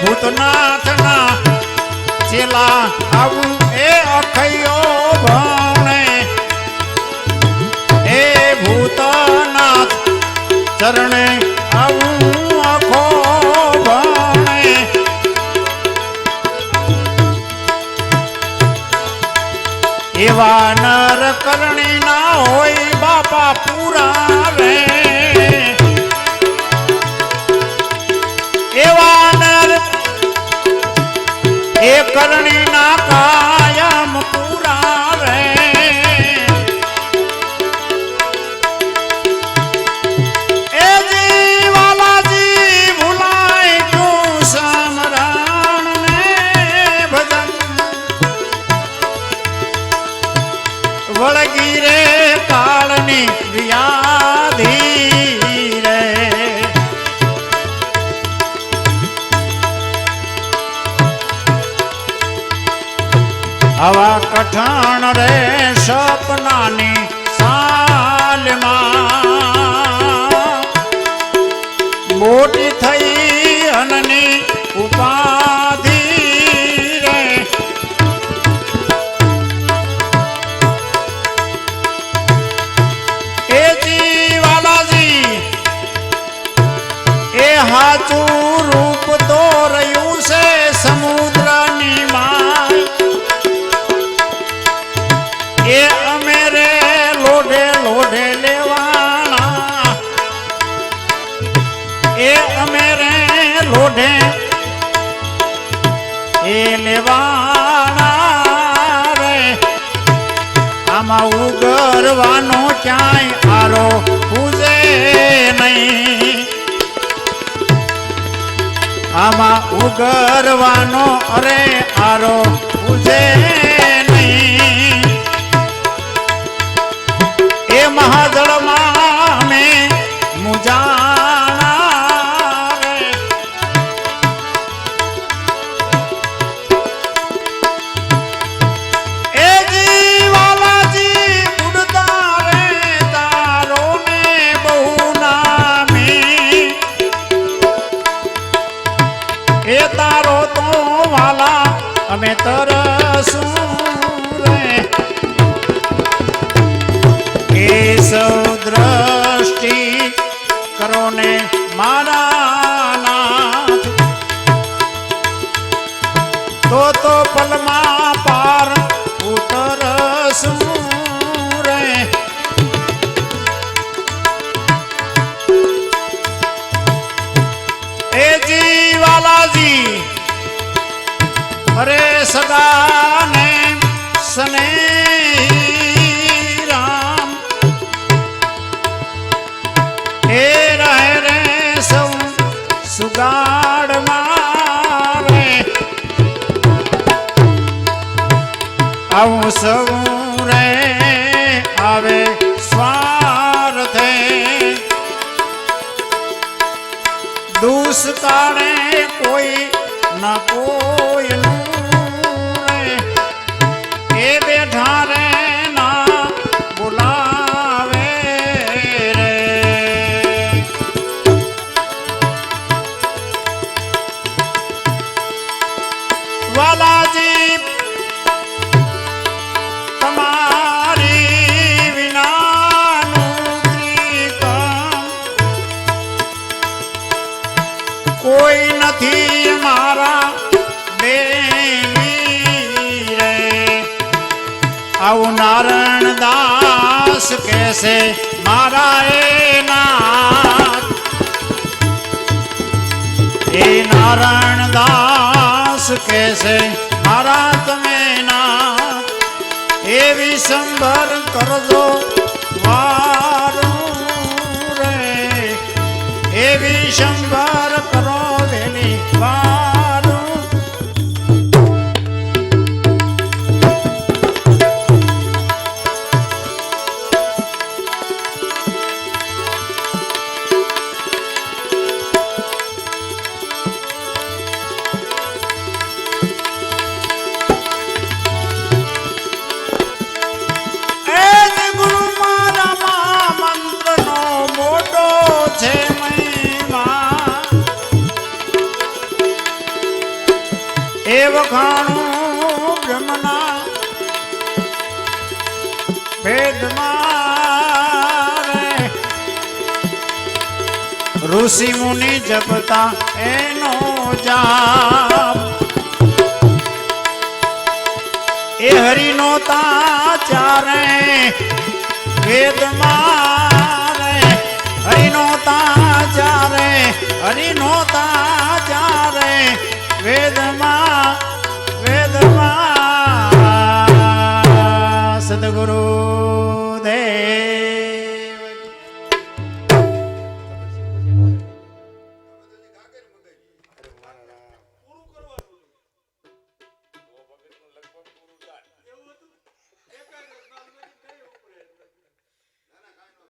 ભૂતનાથના ચેલા આવું એ અખયો ભણે. એ ભૂતનાથ ચરણે આવું અખો ભણે. એવા નર કરણી ના હોય બાપા પૂરા રે એ આવા રે સપનાની સાલમાં. મોટી થઈ અનની ઉપાધિ રે. એ જીવાલાજી, એ હાચું રૂપ તો રહ્યું છે સમુદ્રની આમાં ઉગરવાનો ક્યાંય આરો પૂજે નહીં. આમાં ઉગરવાનો અરે આરો પૂજે નહીં. એ મહાજળમાં અમે તરસું એ અરે સદાને સને રામ. હે રહે રે સૌ સુગાડ મારે. આવું સૌ રે આવે સ્વાર્થે. દુષ્કાળે કોઈ ન કોઈનું વાલાજી તમારી વિનાનું કોઈ નથી મારા દેવી રે. આવું નારાયણ દાસ કહેશે, મારા એ નાથ. એ નારણ દાસ કહેશે મારા તમે ના. એવી સંભર કરજો. વખાણું બ્રહ્મના ભેદમાં ઋષિ મુનિ જપતા એનો જાપ. એ હરિનો તાચારે વેદમાં રે હરિનો તાચારે હરિનો તા জগৎ